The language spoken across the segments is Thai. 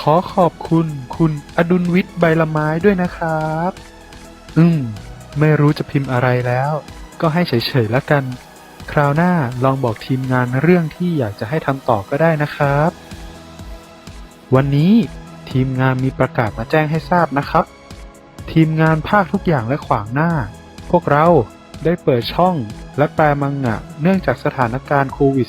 ขอขอบคุณคุณอดุลวิทย์ใบละไม้ด้วยนะครับ อืม ไม่รู้จะพิมพ์อะไรแล้ว ก็ให้เฉยๆแล้วกัน คราวหน้าลองบอกทีมงานเรื่องที่อยากจะให้ทำต่อก็ได้นะครับ วันนี้ทีมงานมีประกาศมาแจ้งให้ทราบนะครับ ทีมงานภาคทุกอย่างและขวางหน้า พวกเราได้เปิดช่องและแปลมังงะเนื่องจากสถานการณ์โควิด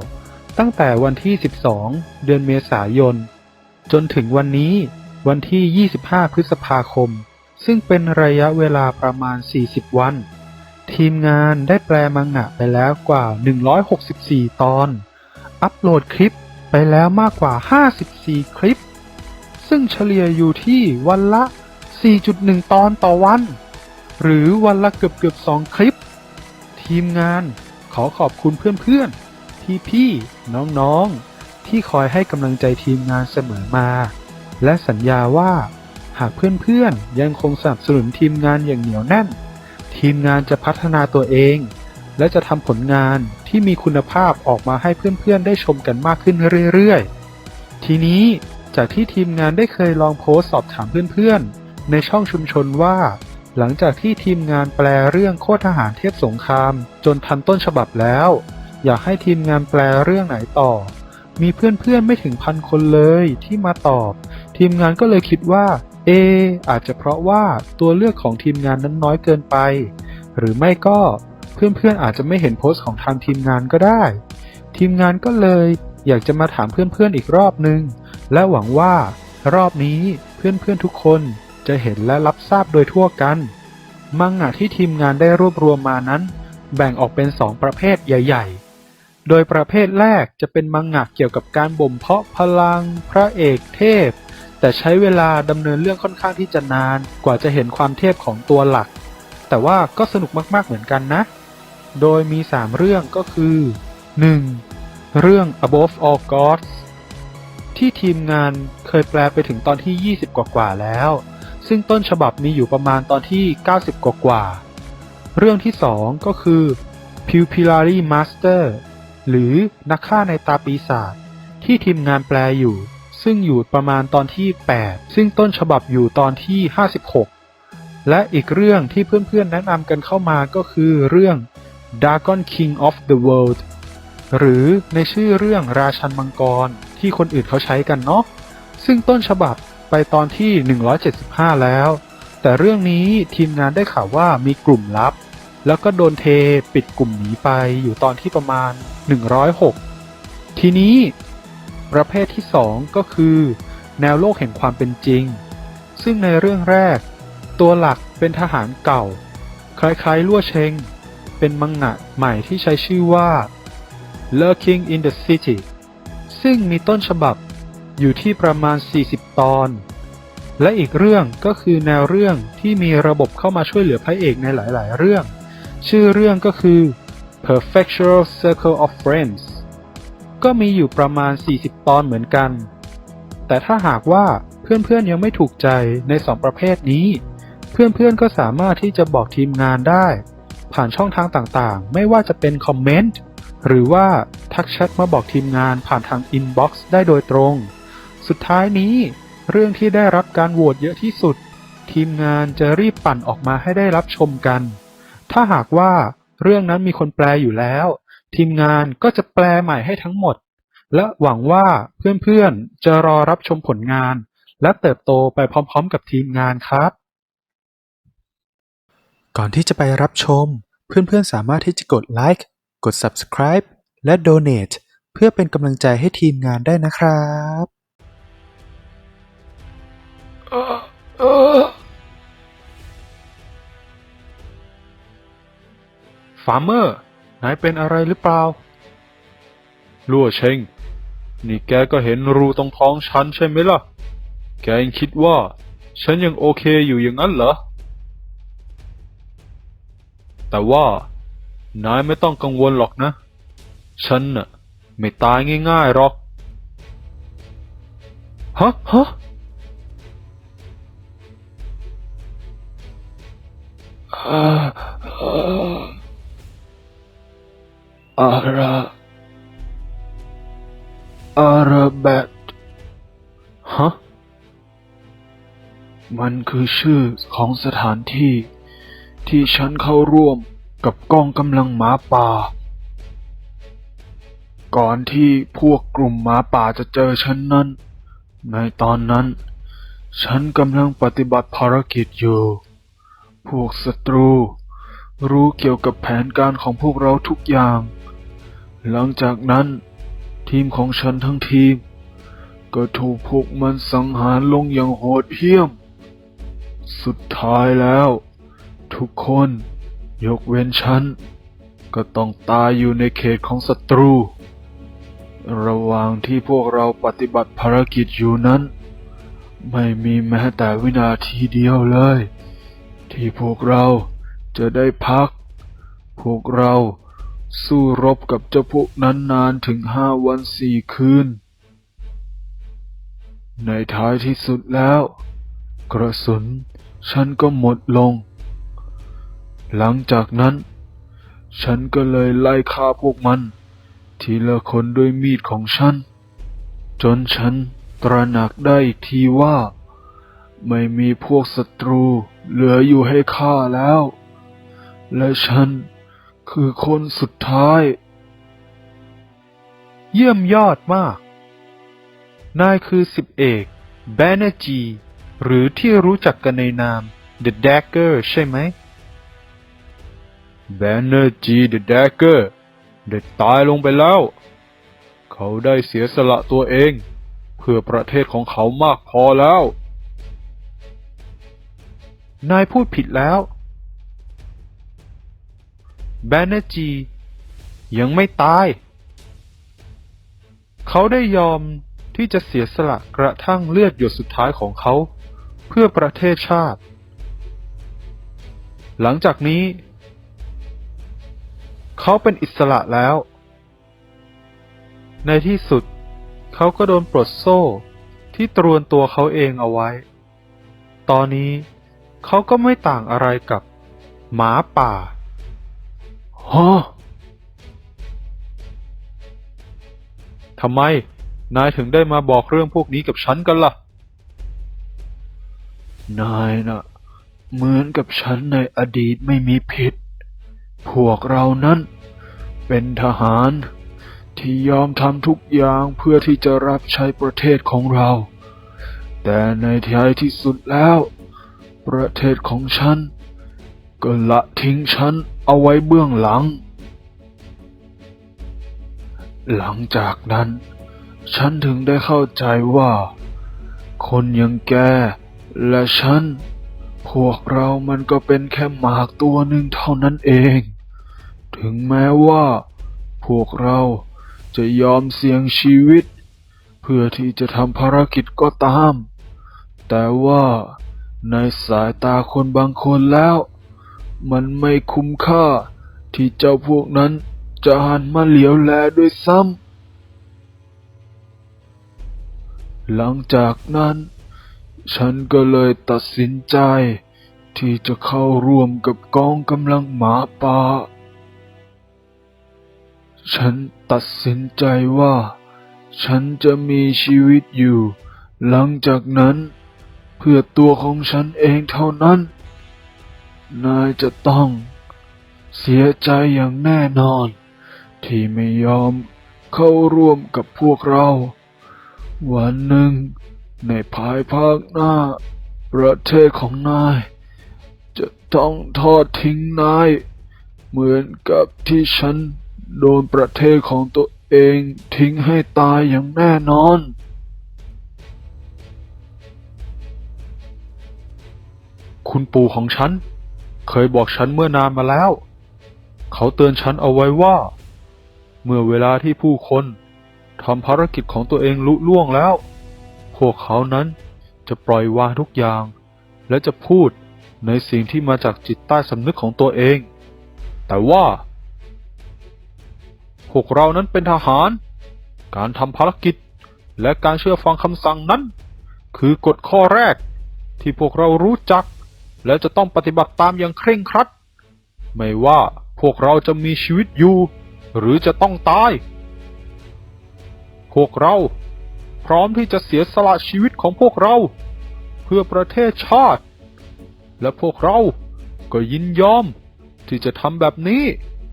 -19 ตั้งแต่วันที่ 12 เดือนเมษายน จนถึงวันนี้วันที่ 25 พฤษภาคม ซึ่งเป็นระยะเวลาประมาณ 40 วัน ทีมงานได้แปลมังงะไปแล้วกว่า 164 ตอน อัปโหลดคลิปไปแล้วมากกว่า 54 คลิป ซึ่งเฉลี่ยอยู่ที่วันละ 4.1 ตอนต่อวัน หรือวันละเกือบเกือบ2คลิป ทีมงานขอขอบคุณเพื่อนๆ พี่ๆ น้องๆ ที่คอยให้กำลังใจทีมงานเสมอมา และสัญญาว่า หากเพื่อนๆ ยังคงสนับสนุนทีมงานอย่างเหนียวแน่น ทีมงานจะพัฒนาตัวเอง และจะทำผลงานที่มีคุณภาพออกมาให้เพื่อนๆ ได้ชมกันมากขึ้นเรื่อยๆ ทีนี้จากที่ทีมงานได้เคยลองโพสต์สอบถามเพื่อนๆ ในช่องชุมชนว่า หลังจากที่ทีมงานแปลเรื่องโคตรทหารเทพสงคราม จนทันต้นฉบับแล้ว อยากให้ทีมงานแปลเรื่องไหนต่อ มีเพื่อนๆไม่ถึงพันคนเลยที่มาตอบ ทีมงานก็เลยคิดว่า เอ อาจจะเพราะว่าตัวเลือกของทีมงานนั้นน้อยเกินไป หรือไม่ก็เพื่อนๆอาจจะไม่เห็นโพสต์ของทางทีมงานก็ได้ ทีมงานก็เลยอยากจะมาถามเพื่อนๆอีกรอบนึง และหวังว่ารอบนี้เพื่อนๆทุกคนจะเห็นและรับทราบโดยทั่วกัน มังงะที่ทีมงานได้รวบรวมมานั้น แบ่งออกเป็น2ประเภทใหญ่ ๆ โดยประเภทแรกจะเป็นมังงะเกี่ยวกับการบ่มเพาะพลัง พระเอกเทพ แต่ใช้เวลาดำเนินเรื่องค่อนข้างที่จะนานกว่าจะเห็นความเทพของตัวหลัก แต่ว่าก็สนุกมากๆเหมือนกันนะ โดยมี 3 เรื่องก็คือ 1. เรื่อง Above All Gods ที่ทีมงานเคยแปลไปถึงตอนที่ 20 กว่าๆแล้ว ซึ่งต้นฉบับมีอยู่ประมาณตอนที่ 90 กว่าๆเรื่องที่ 2 ก็คือ Pupillary Master หรือนักฆ่าในตาปีศาจที่ทีมงานแปลอยู่ ซึ่งอยู่ประมาณตอนที่ 8 ซึ่งต้นฉบับอยู่ตอนที่ 56 และอีกเรื่องที่เพื่อนๆแนะนำกันเข้ามาก็คือเรื่อง Dragon King of the World หรือในชื่อเรื่องราชันมังกรที่คนอื่นเขาใช้กันเนาะซึ่งต้นฉบับไปตอนที่ 175 แล้ว แต่เรื่องนี้ทีมงานได้ข่าวว่ามีกลุ่มลับ แล้วก็โดนเทปิดกลุ่มหนีไปอยู่ตอนที่ประมาณ 106 ทีนี้ประเภทที่ 2 ก็คือ แนวโลกแห่งความเป็นจริง ซึ่งในเรื่องแรก ตัวหลักเป็นทหารเก่า คล้ายๆลั่วเชง เป็นมังงะใหม่ที่ใช้ชื่อว่า Lurking in the City ซึ่งมีต้นฉบับอยู่ที่ประมาณ 40 ตอน และอีกเรื่องก็คือแนวเรื่องที่มีระบบเข้ามาช่วยเหลือพระเอกในหลาย ๆ เรื่อง ชื่อเรื่องก็คือ Perfectual Circle of Friends ก็มีอยู่ประมาณ 40 ตอนเหมือนกัน แต่ถ้าหากว่าเพื่อนๆยังไม่ถูกใจในสองประเภทนี้ เพื่อนๆก็สามารถที่จะบอกทีมงานได้ ผ่านช่องทางต่างๆ ไม่ว่าจะเป็นคอมเมนต์หรือว่าทักแชทมาบอกทีมงานผ่านทางอินบ็อกซ์ได้โดยตรง สุดท้ายนี้ เรื่องที่ได้รับการโหวตเยอะที่สุด ทีมงานจะรีบปั่นออกมาให้ได้รับชมกัน ถ้าหากว่าเรื่องนั้นมีคนแปลอยู่แล้ว ทีมงานก็จะแปลใหม่ให้ทั้งหมด และหวังว่าเพื่อนๆจะรอรับชมผลงาน และเติบโตไปพร้อมๆ กับทีมงานครับ ก่อนที่จะไปรับชม เพื่อนๆสามารถที่จะกดไลค์กด subscribe และ donate เพื่อเป็นกำลังใจให้ทีมงานได้นะครับ ฟาร์เมอร์นายเป็นอะไรหรือเปล่าลั่วเชงนี่แกก็เห็นรูตรงท้องฉันใช่ไหมล่ะ แกยังคิดว่า ฉันยังโอเคอยู่อย่างนั้นเหรอ แต่ว่านายไม่ต้องกังวลหรอกนะ ฉันน่ะ ไม่ตายง่ายๆหรอก ฮะฮะอา อาราอาราแบตฮะ มันคือชื่อของสถานที่ที่ฉันเข้าร่วมกับกองกำลังหมาป่า ก่อนที่พวกกลุ่มหมาป่าจะเจอฉันนั้น ในตอนนั้น ฉันกำลังปฏิบัติภารกิจอยู่ พวกศัตรูรู้เกี่ยวกับแผนการของพวกเราทุกอย่าง หลังจากนั้นทีมของฉันทั้งทีม ก็ถูกพวกมันสังหารลงอย่างโหดเหี้ยม สุดท้ายแล้ว ทุกคนยกเว้นฉัน ก็ต้องตายอยู่ในเขตของศัตรู ระหว่างที่พวกเราปฏิบัติภารกิจอยู่นั้น ไม่มีแม้แต่วินาทีเดียวเลย ที่พวกเราจะได้พัก พวกเรา สู้รบกับเจ้าพวกนั้นนานถึงห้าวันสี่คืน ในท้ายที่สุดแล้ว กระสุนฉันก็หมดลง หลังจากนั้น ฉันก็เลยไล่ฆ่าพวกมัน ทีละคนด้วยมีดของฉัน จนฉันตระหนักได้อีกทีว่า ไม่มีพวกศัตรูเหลืออยู่ให้ฆ่าแล้ว และฉัน คือคนสุดท้าย เยี่ยมยอดมาก นายคือสิบเอกแบนเนจี หรือที่รู้จักกันในนาม The Dagger ใช่ไหมแบนเนจี The Dagger ได้ตายลงไปแล้ว เขาได้เสียสละตัวเอง เพื่อประเทศของเขามากพอแล้ว นายพูดผิดแล้ว แบนเนจี ยังไม่ตาย เขาได้ยอมที่จะเสียสละกระทั่งเลือดหยดสุดท้ายของเขา เพื่อประเทศชาติ หลังจากนี้ เขาเป็นอิสระแล้ว ในที่สุด เขาก็โดนปลดโซ่ที่ตรวนตัวเขาเองเอาไว้ ตอนนี้เขาก็ไม่ต่างอะไรกับ หมาป่า ฮะทำไม นายถึงได้มาบอกเรื่องพวกนี้กับฉันกันล่ะ นายน่ะ เหมือนกับฉันในอดีตไม่มีผิด พวกเรานั้น เป็นทหารที่ยอมทำทุกอย่างเพื่อที่จะรับใช้ประเทศของเรา แต่ในท้ายที่สุดแล้ว ประเทศของฉัน ก็ละทิ้งฉัน เอาไว้เบื้องหลัง หลังจากนั้น ฉันถึงได้เข้าใจว่า คนอย่างแกและฉัน พวกเรามันก็เป็นแค่หมากตัวหนึ่งเท่านั้นเอง ถึงแม้ว่า พวกเราจะยอมเสี่ยงชีวิต เพื่อที่จะทำภารกิจก็ตาม แต่ว่าในสายตาคนบางคนแล้ว มันไม่คุ้มค่า ที่เจ้าพวกนั้นจะหันมาเหลียวแลด้วยซ้ำ หลังจากนั้น ฉันก็เลยตัดสินใจ ที่จะเข้าร่วมกับกองกำลังหมาป่า ฉันตัดสินใจว่า ฉันจะมีชีวิตอยู่ หลังจากนั้น เพื่อตัวของฉันเองเท่านั้น นายจะต้องเสียใจอย่างแน่นอน ที่ไม่ยอมเข้าร่วมกับพวกเรา วันหนึ่ง ในภายภาคหน้า ประเทศของนาย จะต้องทอดทิ้งนาย เหมือนกับที่ฉันโดนประเทศของตัวเองทิ้งให้ตายอย่างแน่นอน คุณปู่ของฉัน เคยบอกฉันเมื่อนานมาแล้ว เขาเตือนฉันเอาไว้ว่า เมื่อเวลาที่ผู้คนทำภารกิจของตัวเองลุล่วงแล้ว พวกเขานั้นจะปล่อยวางทุกอย่าง และจะพูดในสิ่งที่มาจากจิตใต้สำนึกของตัวเอง แต่ว่า พวกเรานั้นเป็นทหาร การทำภารกิจและการเชื่อฟังคำสั่งนั้น คือกฎข้อแรกที่พวกเรารู้จัก และจะต้องปฏิบัติตามอย่างเคร่งครัด ไม่ว่าพวกเราจะมีชีวิตอยู่ หรือจะต้องตาย พวกเราพร้อมที่จะเสียสละชีวิตของพวกเรา เพื่อประเทศชาติ และพวกเราก็ยินยอมที่จะทำแบบนี้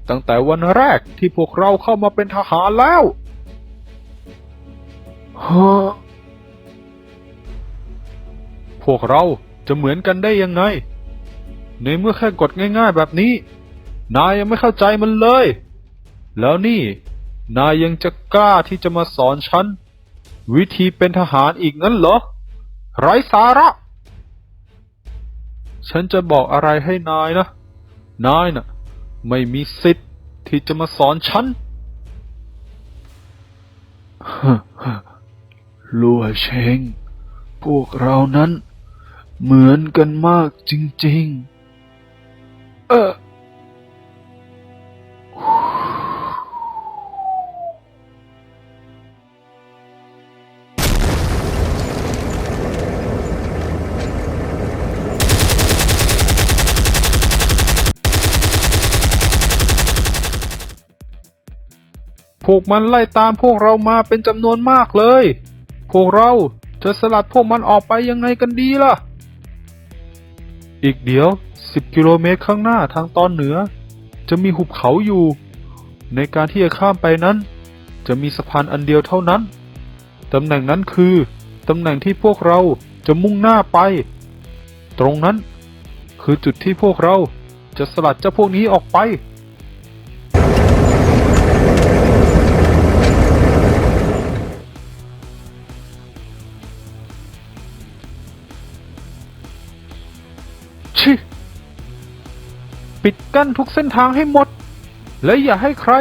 ตั้งแต่วันแรกที่พวกเราเข้ามาเป็นทหารแล้วฮะพวกเรา จะเหมือนกันได้ยังไง ในเมื่อแค่กดง่าย ๆ แบบนี้ นายยังไม่เข้าใจมันเลย แล้วนี่ นายยังจะกล้าที่จะมาสอนฉัน วิธีเป็นทหารอีกงั้นเหรอ ไร้สาระ ฉันจะบอกอะไรให้นายนะ นายน่ะ ไม่มีสิทธิ์ที่จะมาสอนฉันลัวเชงพวกเรานั้น เหมือนกันมากจริงๆ เออพวกมันไล่ตามพวกเรามาเป็นจำนวนมากเลย พวกเราจะสลัดพวกมันออกไปยังไงกันดีล่ะ อีกเดี๋ยว 10 กิโลเมตรข้างหน้าทางตอนเหนือ จะมีหุบเขาอยู่ ในการที่จะข้ามไปนั้น จะมีสะพานอันเดียวเท่านั้น ตำแหน่งนั้นคือ ตำแหน่งที่พวกเราจะมุ่งหน้าไป ตรงนั้น คือจุดที่พวกเราจะสลัดเจ้าพวกนี้ออกไป ปิดกั้นทุกเส้นทางให้หมด และอย่าให้ใคร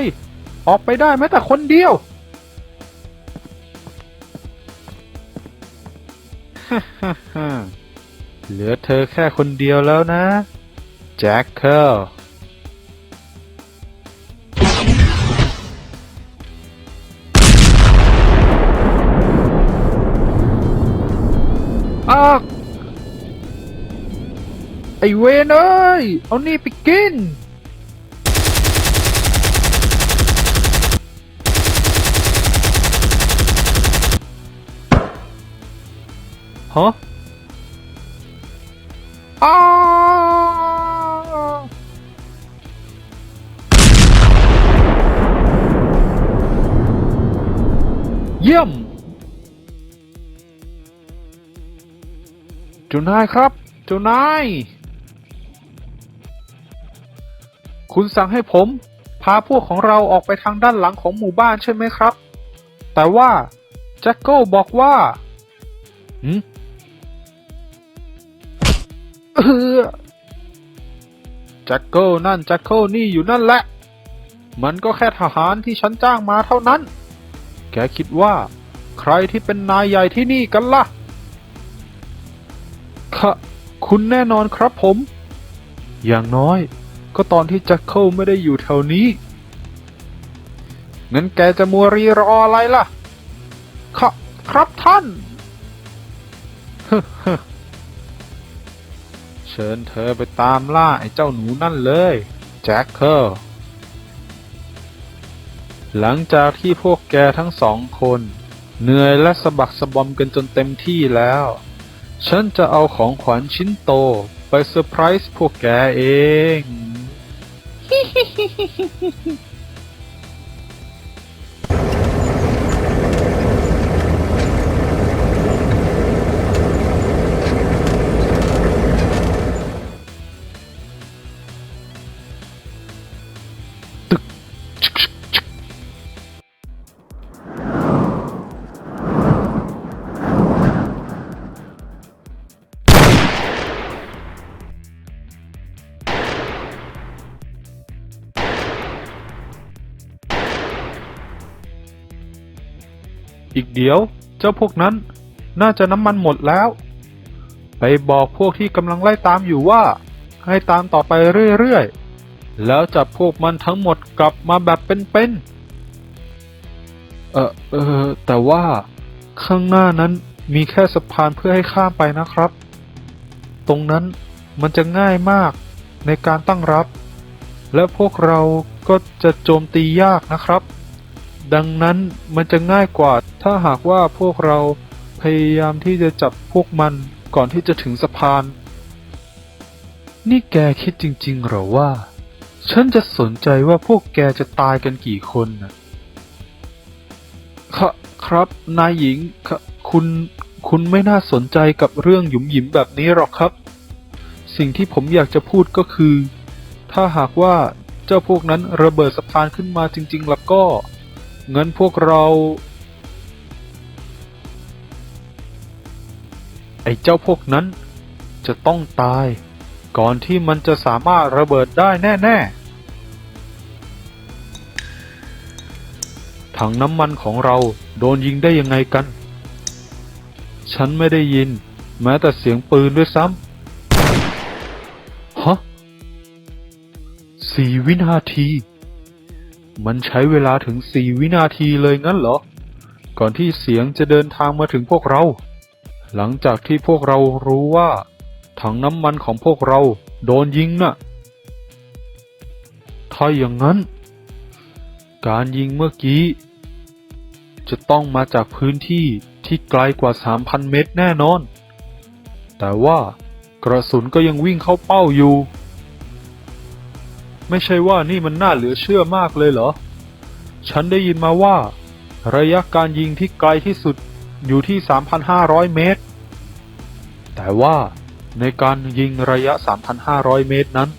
ออกไปได้แม้แต่คนเดียว เหลือเธอแค่คนเดียวแล้วนะ แจ็คเคิล ไอเวนเอ้ย เอานี่ไปกิน ฮะอ้าวเยี่ยมเจ้านายครับ เจ้านาย คุณสั่งให้ผม พาพวกของเราออกไปทางด้านหลังของหมู่บ้านใช่ไหมครับ แต่ว่าแจ็คเกิลบอกว่าหืมเออแจ็คเกิลนั่นแจ็คเกิลนี่อยู่นั่นแหละ มันก็แค่ทหารที่ฉันจ้างมาเท่านั้น แกคิดว่า ใครที่เป็นนายใหญ่ที่นี่กันล่ะค่ะคุณแน่นอนครับผม อย่างน้อย ก็ตอนที่แจ็คเกิลไม่ได้อยู่แถวนี้ งั้นแกจะมัวรีรออะไรล่ะค่ะครับท่าน เชิญเธอไปตามล่าไอ้เจ้าหนูนั่นเลย แจ็คเกิล หลังจากที่พวกแกทั้งสองคน เหนื่อยและสะบักสะบอมกันจนเต็มที่แล้ว ฉันจะเอาของขวัญชิ้นโตไปเซอร์ไพรส์พวกแกเอง he เดี๋ยวเจ้าพวกนั้นน่าจะน้ำมันหมดแล้ว ไปบอกพวกที่กำลังไล่ตามอยู่ว่า ให้ตามต่อไปเรื่อยๆ แล้วจับพวกมันทั้งหมดกลับมาแบบเป็นๆ เออเออแต่ว่าข้างหน้านั้นมีแค่สะพานเพื่อให้ข้ามไปนะครับ ตรงนั้นมันจะง่ายมากในการตั้งรับ และพวกเราก็จะโจมตียากนะครับ ดังนั้นมันจะง่ายกว่าถ้าหากว่าพวกเราพยายามที่จะจับพวกมันก่อนที่จะถึงสะพาน นี่แกคิดจริงๆหรอว่า ฉันจะสนใจว่าพวกแกจะตายกันกี่คนนะครับครับ นายหญิงคคุณคุณไม่น่าสนใจกับเรื่องหยุมหยิมแบบนี้หรอกครับ สิ่งที่ผมอยากจะพูดก็คือ ถ้าหากว่าเจ้าพวกนั้นระเบิดสะพานขึ้นมาจริง ๆ แล้วก็ งินพวกเรา ไอ้เจ้าพวกนั้นจะต้องตาย ก่อนที่มันจะสามารถระเบิดได้แน่ๆ ถังน้ำมันของเราโดนยิงได้ยังไงกัน ฉันไม่ได้ยิน แม้แต่เสียงปืนด้วยซ้ำ ฮะสี่วินาที มันใช้เวลาถึงสี่วินาทีเลยงั้นเหรอ ก่อนที่เสียงจะเดินทางมาถึงพวกเรา หลังจากที่พวกเรารู้ว่า ถังน้ำมันของพวกเราโดนยิงน่ะ ถ้าอย่างนั้น การยิงเมื่อกี้ จะต้องมาจากพื้นที่ที่ไกลกว่า 3,000 เมตรแน่นอน แต่ว่ากระสุนก็ยังวิ่งเข้าเป้าอยู่ ไม่ใช่ว่านี่มันน่าเหลือเชื่อมากเลยเหรอ ฉันได้ยินมาว่า ระยะการยิงที่ไกลที่สุดอยู่ที่ 3,500 เมตร แต่ว่าในการยิงระยะ 3,500 เมตรนั้น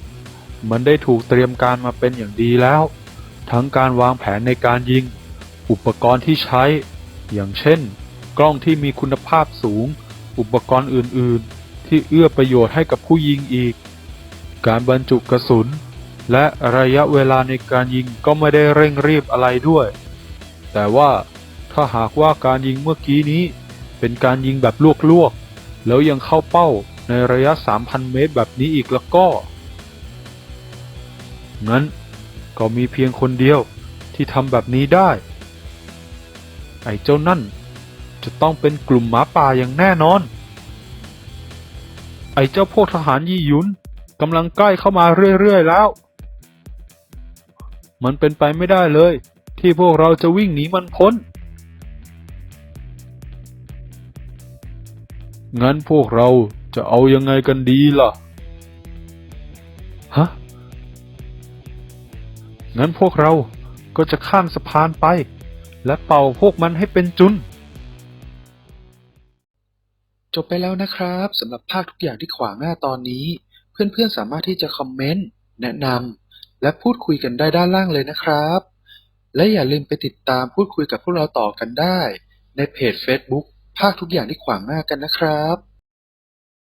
มันได้ถูกเตรียมการมาเป็นอย่างดีแล้ว ทั้งการวางแผนในการยิง อุปกรณ์ที่ใช้ อย่างเช่น กล้องที่มีคุณภาพสูง อุปกรณ์อื่น ๆ ที่เอื้อประโยชน์ให้กับผู้ยิงอีก การบรรจุกระสุน และระยะเวลาในการยิงก็ไม่ได้เร่งรีบอะไรด้วย แต่ว่าถ้าหากว่าการยิงเมื่อกี้นี้ เป็นการยิงแบบลวกๆ แล้วยังเข้าเป้าในระยะ 3,000 เมตรแบบนี้อีกแล้วก็ งั้นก็มีเพียงคนเดียวที่ทำแบบนี้ได้ ไอ้เจ้านั่นจะต้องเป็นกลุ่มหมาป่าอย่างแน่นอน ไอ้เจ้าพวกทหารยี่ยุนกำลังใกล้เข้ามาเรื่อยๆแล้ว มันเป็นไปไม่ได้เลย ที่พวกเราจะวิ่งหนีมันพ้น งั้นพวกเราจะเอายังไงกันดีล่ะ ฮะ งั้นพวกเราก็จะข้ามสะพานไป และเป่าพวกมันให้เป็นจุน จบไปแล้วนะครับสำหรับภาคทุกอย่างที่ขวางหน้าตอนนี้ เพื่อนๆสามารถที่จะคอมเมนต์ แนะนำ และพูดคุยกันได้ด้านล่างเลยนะครับ และอย่าลืมไปติดตามพูดคุยกับพวกเราต่อกันได้ ในเพจ Facebook ภาคทุกอย่างที่ขวางหน้ากันนะครับ